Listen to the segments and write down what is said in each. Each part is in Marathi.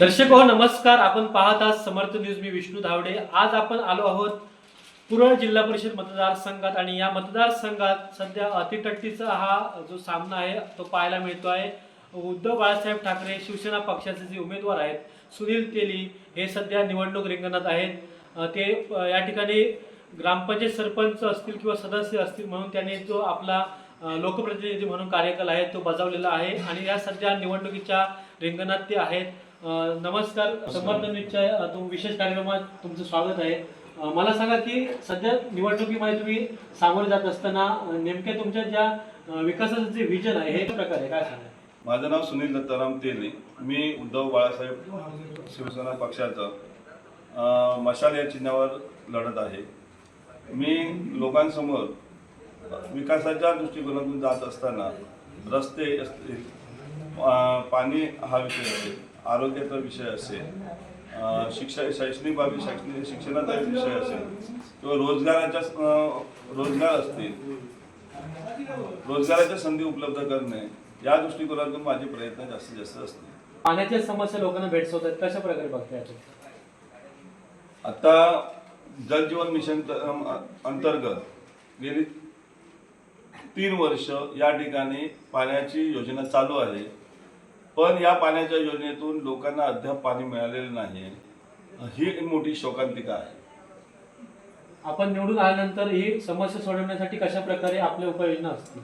दर्शक हो नमस्कार. आपण पाहत आहात समर्थ न्यूज. मी विष्णू धावडे. आज आपण आलो आहोत पुरळ जिल्हा परिषद मतदारसंघात आणि या मतदारसंघात सध्या अतिटट्टीचा हा जो सामना आहे तो पाहायला मिळतो आहे. उद्धव बाळासाहेब ठाकरे शिवसेना पक्षाचे जे उमेदवार आहेत सुनील तेली हे सध्या निवडणूक रिंगणात आहेत. ते या ठिकाणी ग्रामपंचायत सरपंच असतील किंवा सदस्य असतील म्हणून त्यांनी जो आपला लोकप्रतिनिधी म्हणून कार्यकाल आहे तो बजावलेला आहे. आणि या सध्या निवडणुकीच्या रिंगणात ते आहेत. नमस्कार समर्थ न्यूजच्या तुम विशेष कार्यक्रमात तुमचं स्वागत आहे. मला सांगा की सध्या निवडणुकीमध्ये तुम्ही सामोरे जात असताना नेमक्या तुमच्या ज्या विकासाचं जे विजन आहे हे प्रकारे काय सांगा माझं नाव सुनील दत्ताराम तेली. मी उद्धव बाळासाहेब शिवसेना पक्षाचं मशाल या चिन्हावर लढत आहे. मी लोकांसमोर विकासाच्या दृष्टिकोनातून जात असताना रस्ते असतील पाणी हा विषय असेल आरोग्याचा विषय असेल शिक्षा शैक्षणिक बाबी शैक्षणिक शिक्षणाचा विषय असेल किंवा रोजगाराच्या रोजगार असतील रोजगाराच्या संधी उपलब्ध करणे या दृष्टिकोनातून माझे प्रयत्न जास्तीत जास्त असतील पाण्याच्या समस्या लोकांना भेडसावतात कशा प्रकारे बघताय? आता जल जीवन मिशन अंतर्गत गेली तीन वर्ष या ठिकाणी पाण्याची योजना चालू आहे पण या पाण्याच्या योजनेतून लोकांना अद्याप पाणी मिळालेलं नाही. ही एक मोठी शोकांतिका आहे. आपण निवडून आल्यानंतर ही समस्या सोडवण्यासाठी कशा प्रकारे आपल्या उपाययोजना असतील?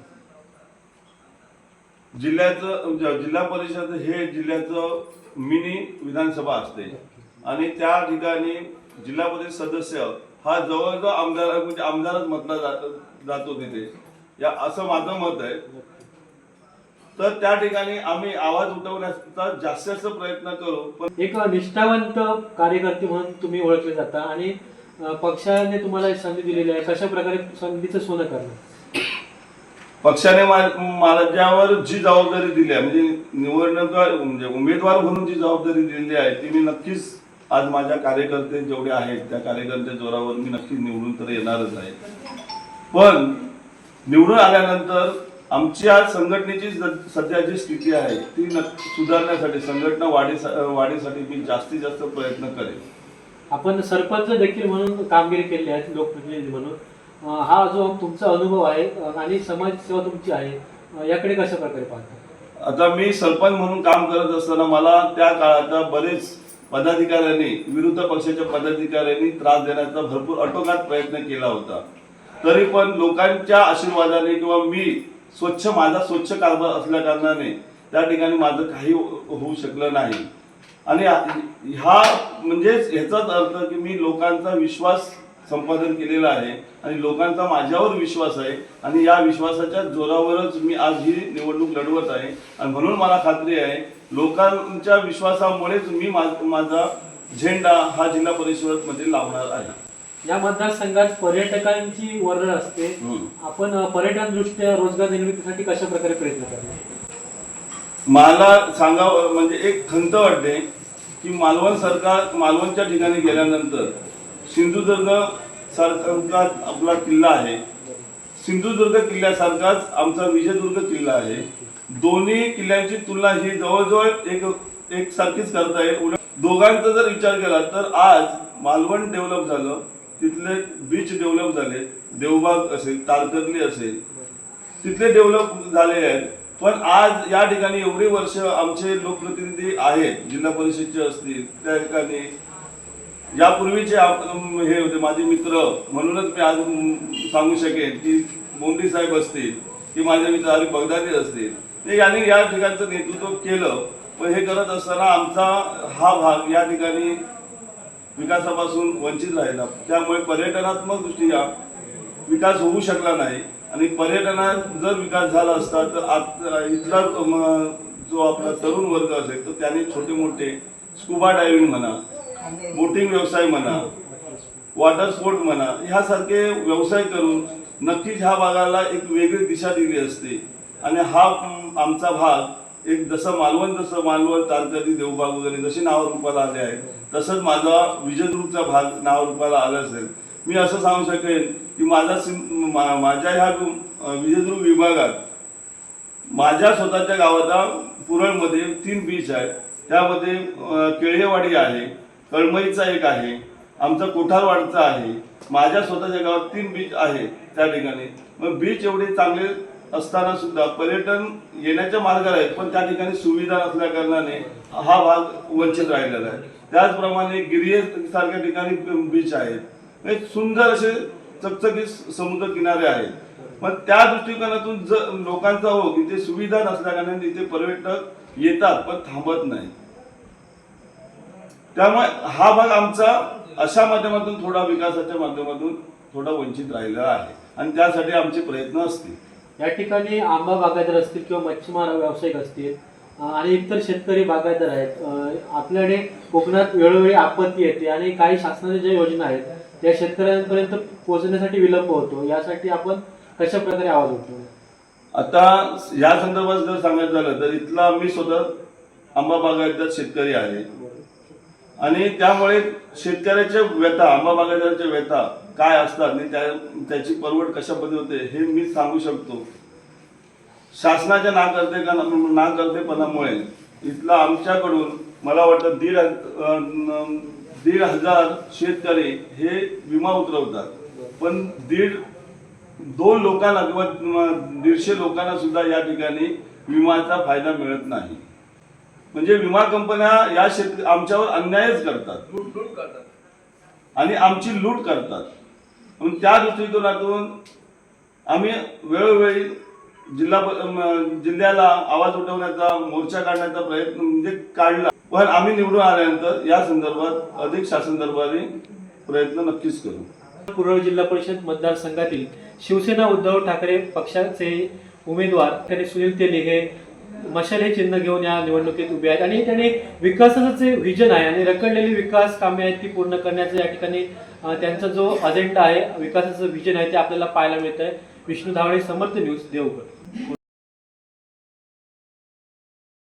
जिल्ह्याचं ज- जिल्हा परिषद हे जिल्ह्याचं मिनी विधानसभा असते. आणि त्या ठिकाणी जिल्हा परिषद सदस्य हा जवळजवळ आमदार म्हणजे आमदारच म्हटला जात जातो तिथे. या असं माझं मत आहे. तर त्या ठिकाणी आम्ही आवाज उठवण्याचा जास्तीत जास्त प्रयत्न करू पण एक निष्ठावंत कार्यकर्ते म्हणून तुम्ही ओळखले जाता आणि पक्षाने तुम्हाला संधी दिलेली आहे. कशा प्रकारे संधीचं सोनं करणं पक्षाने माझ्यावर जी जबाबदारी दिली आहे म्हणजे निवडणुका म्हणजे उमेदवार म्हणून जी जबाबदारी दिलेली आहे ती मी नक्कीच आज माझ्या कार्यकर्ते जेवढे आहेत त्या कार्यकर्ते जोरावर मी नक्कीच निवडून तर येणारच आहे. पण निवडून आल्यानंतर आमच्या संघटनेची ज- सध्या जी स्थिती आहे ती सुधारण्यासाठी संघटना वाढी वाढीसाठी मी जास्तीत जास्त प्रयत्न करेन. आपण सरपंच देखील म्हणून कामगिरी केली आहे लोकप्रतिनिधी म्हणून. हा जो तुमचा अनुभव आहे आणि समाजसेवा तुमची आहे याकडे कशा प्रकारे पाहता? आता मी सरपंच म्हणून काम करत असताना मला त्या काळात बरेच पदाधिकाऱ्यांनी विरुद्ध पक्षाच्या पदाधिकाऱ्यांनी त्रास देण्याचा भरपूर अटोकाट प्रयत्न केला होता. तरी पण लोकांच्या आशीर्वादाने किंवा मी स्वच्छ माझा स्वच्छ कारभार असल्या कारणाने त्या ठिकाणी माझं काही होऊ शकलं नाही. आणि ह्या म्हणजेच ह्याचाच अर्थ की मी लोकांचा विश्वास संपादन केलेला आहे आणि लोकांचा माझ्यावर विश्वास आहे आणि या विश्वासाच्या जोरावरच मी आज ही निवडणूक लढवत आहे. आणि म्हणून मला खात्री आहे लोकांच्या विश्वासामुळेच मी माझा झेंडा हा जिल्हा परिषदमध्ये लावणार आहे. या मतदारसंघात पर्यटकांची वर्दळ असते. आपण पर्यटन दृष्ट्या रोजगार निर्मितीसाठी कशा प्रकारे प्रयत्न करणार? मला सांगावं म्हणजे एक खंत वाटते की मालवण सरकार मालवणच्या ठिकाणी गेल्यानंतर सिंधुदुर्ग सारखा आपला किल्ला आहे. सिंधुदुर्ग किल्ल्यासारखाच आमचा विजयदुर्ग किल्ला आहे. दोन्ही किल्ल्यांची तुलना ही जवळजवळ एक एक सारखीच करता येईल. दोघांचा जर विचार केला तर आज मालवण डेव्हलप झालं तिथले बीच डेव्हलप झाले देवबाग असेल तारकर्ली असेल तिथले डेव्हलप झाले आहेत. पण आज या ठिकाणी एवढी वर्ष आमचे लोकप्रतिनिधी आहेत जिल्हा परिषदचे असतील त्या ठिकाणी. यापूर्वीचे हे होते माझे मित्र म्हणूनच मी आज सांगू शकेन की बोंडी साहेब असतील की माझे मित्र हरी बगदादी असतील ते यांनी या ठिकाणचं नेतृत्व केलं. पण हे करत असताना आमचा हा भाग या ठिकाणी विकासापासून वंचित राहिला. त्यामुळे पर्यटनात्मक दृष्ट्या विकास होऊ शकला नाही. आणि पर्यटनात जर विकास झाला असता तर आत- इथला जो आपला तरुण वर्ग असेल तर त्याने छोटे मोठे स्कुबा डायव्हिंग म्हणा बोटिंग व्यवसाय म्हणा वॉटर स्पोर्ट म्हणा ह्यासारखे व्यवसाय करून नक्कीच ह्या भागाला एक वेगळी दिशा दिली असते. आणि हा आमचा भाग एक जसं मालवण जसं मालवण तारकर्ली देवबाग वगैरे जसे नाव रूपाला आले आहेत तसंच माझा विजयदुर्गचा भाग नाव रूपाला आला असेल. मी असं सांगू शकेन की माझा सिं- मा- माझ्या ह्या अ, विजयदुर्ग विभागात माझ्या स्वतःच्या गावाचा पुरळमध्ये तीन बीच आहेत. त्यामध्ये केळेवाडी आहे कळमईचा एक आहे आमचा कोठारवाडचा आहे. माझ्या स्वतःच्या गावात तीन बीच आहे त्या ठिकाणी. मग बीच एवढे चांगले असताना सुद्धा पर्यटन येण्याच्या मार्गाला आहेत पण त्या ठिकाणी सुविधा नसल्या कारणाने हा भाग वंचित राहिलेला आहे. त्याचप्रमाणे गिरिये सारख्या ठिकाणी बीच आहेत. सुंदर असे चकचकी समुद्र किनारे आहेत. मग त्या दृष्टिकोनातून जर लोकांचा हो इथे सुविधा नसल्या कारणाने इथे पर्यटक येतात पण थांबत नाही त्यामुळे हा भाग आमचा अशा माध्यमातून थोडा विकासाच्या माध्यमातून थोडा वंचित राहिलेला आहे. आणि त्यासाठी आमचे प्रयत्न असतील. या ठिकाणी आंबा बागायतदार असतील किंवा मच्छीमार व्यावसायिक असतील आणि इतर शेतकरी बागायतदार आहेत आपल्याकडे कोकणात वेळोवेळी आपत्ती येते आणि काही शासनाच्या ज्या योजना आहेत त्या शेतकऱ्यांपर्यंत पोहोचण्यासाठी विलंब होतो. यासाठी आपण कशा प्रकारे आवाज उठतो आता या संदर्भात जर सांगायचं झालं तर इथला मी स्वतः आंबा बागायतदार शेतकरी आहे. आणि त्यामुळे शेतकऱ्याच्या व्यथा आंबा बागायतदाराच्या व्यथा काय असतात आणि त्या त्याची परवड कशा पद्धती होते हे मी सांगू शकतो. शासनाच्या नाकर्ते नाकर्तेपणामुळे इथला आमच्याकडून मला वाटतं दीड दीड हजार शेतकरी हे विमा उतरवतात. पण दीड दोन लोकांना किंवा दीडशे लोकांना सुद्धा या ठिकाणी विमाचा फायदा मिळत नाही. म्हणजे विमा कंपन्या या शेत आमच्यावर अन्यायच करतात. आणि आमची लूट करतात. म्हणून त्या दृष्टिकोनातून आम्ही वेळोवेळी जिल्हा जिल्ह्याला आवाज उठवण्याचा मोर्चा काढण्याचा प्रयत्न म्हणजे काढला. पण आम्ही निवडून आल्यानंतर या संदर्भात अधिक शासन दरबारी प्रयत्न नक्कीच करू. कुरळ जिल्हा परिषद मतदारसंघातील शिवसेना उद्धव ठाकरे पक्षाचे उमेदवार त्याने सुनील तेली हे मशाल हे चिन्ह घेऊन या निवडणुकीत उभे आहेत. आणि त्यांनी विकासाचं जे व्हिजन आहे आणि रखडलेली विकास कामे आहेत ती पूर्ण करण्याचं या ठिकाणी त्यांचा जो अजेंडा आहे विकासाचं व्हिजन आहे ते आपल्याला पाहायला मिळत आहे विष्णू धावडे समर्थ न्यूज देवगड.